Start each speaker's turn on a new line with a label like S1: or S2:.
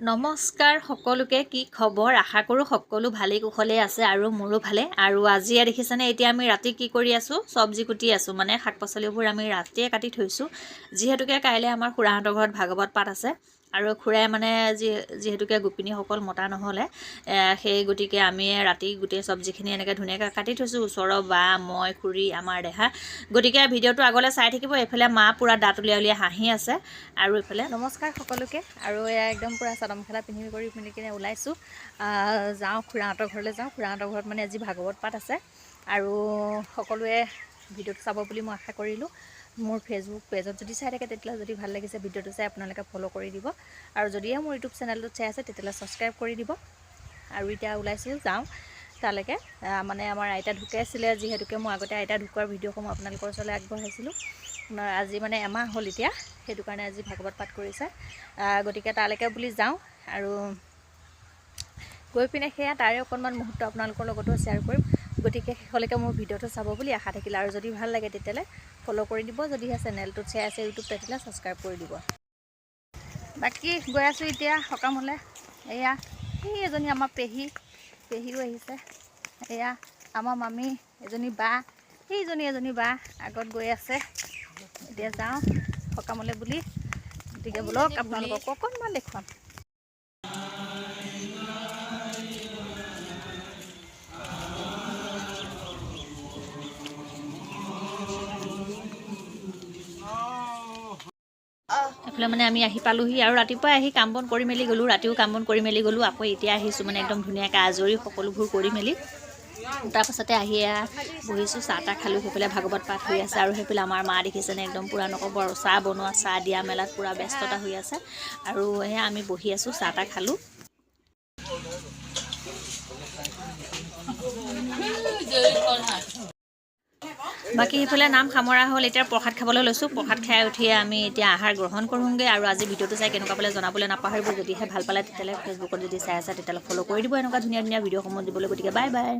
S1: নমস্কাৰ সকলোকে কি খবৰ? আশা কৰোঁ সকলো ভালেই কুশলেই আছে আৰু মোৰো ভালে। আৰু আজি দেখিছেনে এতিয়া আমি ৰাতি কি কৰি আছোঁ? চব্জি কুটি আছোঁ মানে শাক পাচলিবোৰ আমি ৰাতিয়ে কাটি থৈছোঁ। যিহেতুকে কাইলৈ আমাৰ খুৰাহঁতৰ ঘৰত ভাগৱত পাঠ আছে। আৰু খুৰাই মানে যি যিহেতুকে গোপিনীসকল মতা নহ'লে সেই গতিকে আমি ৰাতি গোটেই চব্জিখিনি এনেকৈ ধুনীয়াকৈ কাটি থৈছোঁ ওচৰৰ বা মই খুৰী আমাৰ দেহা। গতিকে ভিডিঅ'টো আগলৈ চাই থাকিব এইফালে মা পূৰা দাঁত উলিয়াই উলিয়াই হাঁহি আছে। আৰু এইফালে নমস্কাৰ সকলোকে আৰু এয়া একদম পূৰা চাদৰ মেখেলা পিন্ধি কৰি পিন্ধি কিনে ওলাইছোঁ। যাওঁ খুৰাহঁতৰ ঘৰলৈ যাওঁ খুৰাহঁতৰ ঘৰত মানে আজি ভাগৱত পাঠ আছে। আৰু সকলোৱে ভিডিঅ'টো চাব বুলি মই আশা কৰিলোঁ। মোৰ ফেচবুক পেজত যদি চাই থাকে তেতিয়াহ'লে যদি ভাল লাগিছে ভিডিঅ'টো চাই আপোনালোকে ফ'ল' কৰি দিব। আৰু যদিহে মোৰ ইউটিউব চেনেলটোত চাই আছে তেতিয়াহ'লে ছাবস্ক্ৰাইব কৰি দিব। আৰু এতিয়া ওলাইছোঁ যাওঁ তালৈকে। মানে আমাৰ আইতা ঢুকাইছিলে যিহেতুকে মই আগতে আইতা ঢুকোৱাৰ ভিডিঅ'সমূহ আপোনালোকৰ ওচৰলৈ আগবঢ়াইছিলোঁ। আজি মানে এমাহ হ'ল এতিয়া সেইটো কাৰণে আজি ভাগৱত পাঠ কৰিছে। গতিকে তালৈকে বুলি যাওঁ। আৰু গৈ পিনে সেয়া তাৰে অকণমান মুহূৰ্ত আপোনালোকৰ লগতো শ্বেয়াৰ কৰিম। গতিকে শেষলৈকে মোৰ ভিডিঅ'টো চাব বুলি আশা থাকিলে। আৰু যদি ভাল লাগে তেতিয়াহ'লে ফ'ল' কৰি দিব। যদিহে চেনেলটোত চাই আছে ইউটিউব তেতিয়াহ'লে ছাবস্ক্ৰাইব কৰি দিব। বাকী গৈ আছোঁ এতিয়া সকামলৈ এয়া এই এজনী আমাৰ পেহী পেহীও আহিছে। এয়া আমাৰ মামী এজনী বা সেইজনী এজনী বা আগত গৈ আছে। এতিয়া যাওঁ সকামলৈ বুলি। গতিকে বোলক আপোনালোকক অকণমান দেখুৱাম। এইফালে মানে আমি আহি পালোহি আৰু ৰাতিপুৱাই আহি কাম বন কৰি মেলি গ'লোঁ ৰাতিও কাম বন কৰি মেলি গ'লোঁ আকৌ এতিয়া আহিছোঁ মানে একদম ধুনীয়াকৈ আজৰি সকলোবোৰ কৰি মেলি। তাৰপাছতে আহি এয়া বহিছোঁ চাহ তাহ খালোঁ সেইফালে ভাগৱত পাঠ হৈ আছে আৰু সেইফালে আমাৰ মা দেখিছেনে একদম পূৰা নক'ব আৰু চাহ বনোৱা চাহ দিয়া মেলাত পূৰা ব্যস্ততা হৈ আছে। আৰু সেয়া আমি বহি আছোঁ চাহ তাহ খালোঁ বাকী সেইফালে নাম সামৰা হ'ল, এতিয়া প্ৰসাদ খাবলৈ লৈছোঁ। প্ৰসাদ খাই উঠিয়ে আমি এতিয়া আহাৰ গ্ৰহণ কৰোঁগৈ আৰু আজি ভিডিঅ'টো চাই কেনেকুৱা পালে জনাবলৈ নাপাহৰিব। যদিহে ভালো পালে, তেতিয়াহ'লে ফেচবুকত যদি চাই আছে, তেতিয়াহ'লে ফ'ল' কৰি দিব। এনেকুৱা ধুনীয়া ধুনীয়া ভিডিঅ'সমূহ দিবলৈ গতিকে বাই বাই